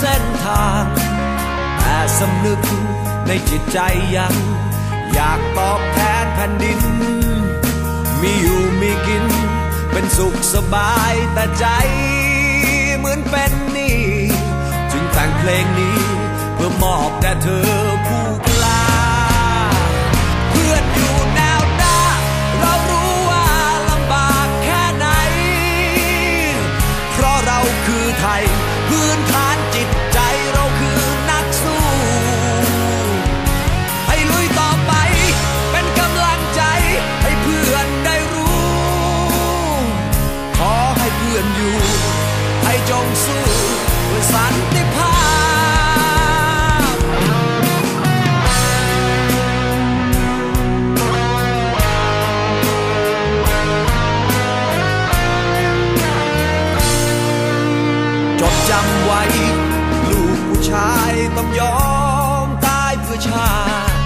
เส้นทาง แต่สำนึกในจิตใจยัง อยากตอบแทนแผ่นดิน มีอยู่มีกิน เป็นสุขสบายแต่ใจเหมือนเป็นนี่ จึงแต่งเพลงนี้เพื่อมอบแด่เธอ ไทยพื้นฐานจิตำไว้ ลูกผู้ชายต้องยอมตายเพื่อชาติ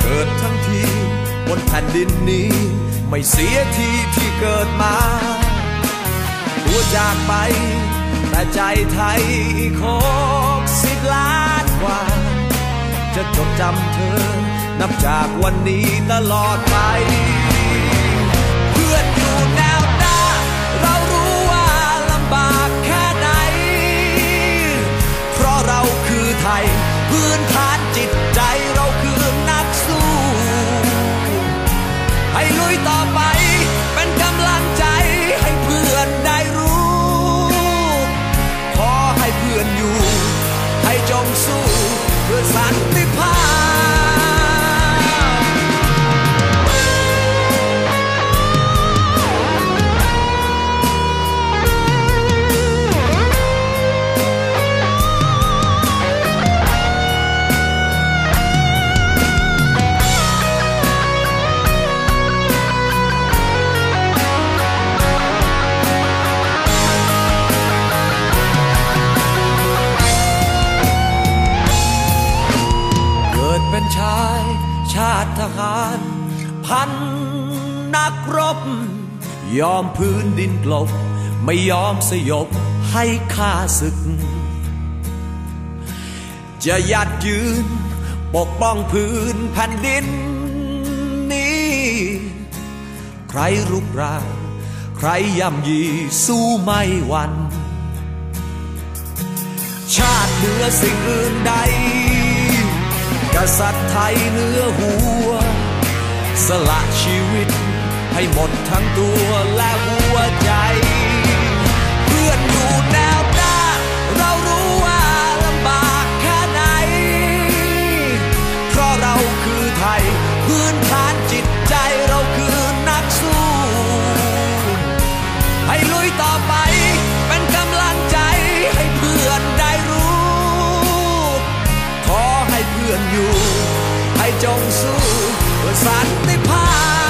เกิดทั้งทีบนแผ่นดินนี้ ไม่เสียทีที่เกิดมาตัวจากไป แต่ใจไทยอีกหกสิบล้านกว่า จะจดจำเธอ นับจากวันนี้ตลอดไปารพันนักรบ ยอมพื้นดินกลบ ไม่ยอมสยบให้ข้าศึก จะยัดยืน ปกป้องพื้นแผ่นดินนี้ ใครรุกรานใครย่ำยีสู้ไม่หวันชาติเหนือสิ่งอื่นใดกษัตริย์ไทยเนื้อหัว สละชีวิต ให้หมดทั้งตัวและหัวใจ เพื่อนอยู่แนวหน้า เรารู้ว่าลำบากแค่ไหน เพราะเราคือไทย พื้นฐานจิตใจเราคือนักสู้ ให้ลุยต่อไปเป็นกำลังใจให้เพื่อนได้รู้ ขอให้เพื่อนอยู่ ให้จงสู้เพื่อสันติภาพ